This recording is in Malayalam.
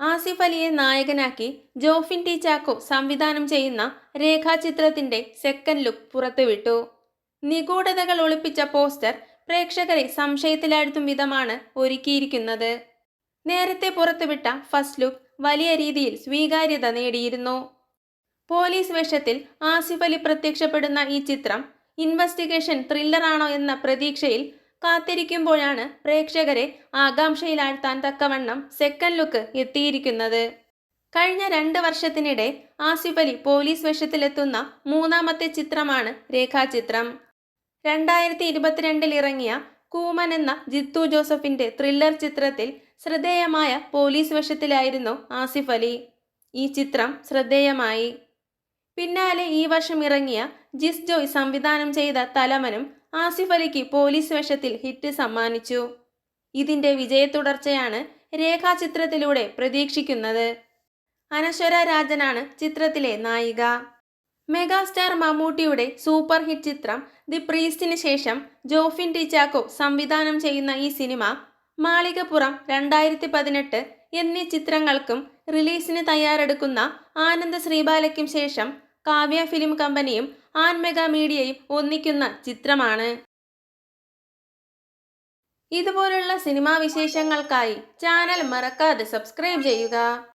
ആസിഫ് അലിയെ നായകനാക്കി ജോഫിൻ ടി ചാക്കോ സംവിധാനം ചെയ്യുന്ന രേഖാചിത്രത്തിന്റെ സെക്കൻഡ് ലുക്ക് പുറത്തുവിട്ടു. നിഗൂഢതകൾ ഒളിപ്പിച്ച പോസ്റ്റർ പ്രേക്ഷകരെ സംശയത്തിലാഴ്ത്തും വിധമാണ് ഒരുക്കിയിരിക്കുന്നത്. നേരത്തെ പുറത്തുവിട്ട ഫസ്റ്റ് ലുക്ക് വലിയ രീതിയിൽ സ്വീകാര്യത നേടിയിരുന്നു. പോലീസ് വേഷത്തിൽ ആസിഫ് അലി പ്രത്യക്ഷപ്പെടുന്ന ഈ ചിത്രം ഇൻവെസ്റ്റിഗേഷൻ ത്രില്ലറാണോ എന്ന പ്രതീക്ഷയിൽ കാത്തിരിക്കുമ്പോഴാണ് പ്രേക്ഷകരെ ആകാംക്ഷയിലാഴ്ത്താൻ തക്കവണ്ണം സെക്കൻഡ് ലുക്ക് എത്തിയിരിക്കുന്നത്. കഴിഞ്ഞ രണ്ട് വർഷത്തിനിടെ ആസിഫ് അലി പോലീസ് വേഷത്തിലെത്തുന്ന മൂന്നാമത്തെ ചിത്രമാണ് രേഖാചിത്രം. രണ്ടായിരത്തി ഇരുപത്തിരണ്ടിൽ ഇറങ്ങിയ കൂമൻ എന്ന ജിത്തു ജോസഫിന്റെ ത്രില്ലർ ചിത്രത്തിൽ ശ്രദ്ധേയമായ പോലീസ് വേഷത്തിലായിരുന്നു ആസിഫ് അലി ഈ ചിത്രം ശ്രദ്ധേയമായി. പിന്നാലെ ഈ വർഷം ഇറങ്ങിയ ജിസ് ജോയ് സംവിധാനം ചെയ്ത തലമനും ആസിഫ് അലിക്ക് പോലീസ് വേഷത്തിൽ ഹിറ്റ് സമ്മാനിച്ചു. ഇതിന്റെ വിജയ വിജയത്തുടർച്ചയാണ് രേഖാചിത്രത്തിലൂടെ പ്രതീക്ഷിക്കുന്നത്. അനശ്വര രാജനാണ് ചിത്രത്തിലെ നായിക. മെഗാസ്റ്റാർ മമ്മൂട്ടിയുടെ സൂപ്പർ ഹിറ്റ് ചിത്രം ദി പ്രീസ്റ്റിന് ശേഷം ജോഫിൻ ടി ചാക്കോ സംവിധാനം ചെയ്യുന്ന ഈ സിനിമ മാളികപ്പുറം രണ്ടായിരത്തി പതിനെട്ട് എന്നീ ചിത്രങ്ങൾക്കും റിലീസിന് തയ്യാറെടുക്കുന്ന ആനന്ദ ശ്രീബാലയ്ക്കും ശേഷം കാവ്യ ഫിലിം കമ്പനിയും ആൻ മെഗാ മീഡിയയും ഒന്നിക്കുന്ന ചിത്രമാണ്. ഇതുപോലുള്ള സിനിമാ വിശേഷങ്ങൾക്കായി ചാനൽ മറക്കാതെ സബ്സ്ക്രൈബ് ചെയ്യുക.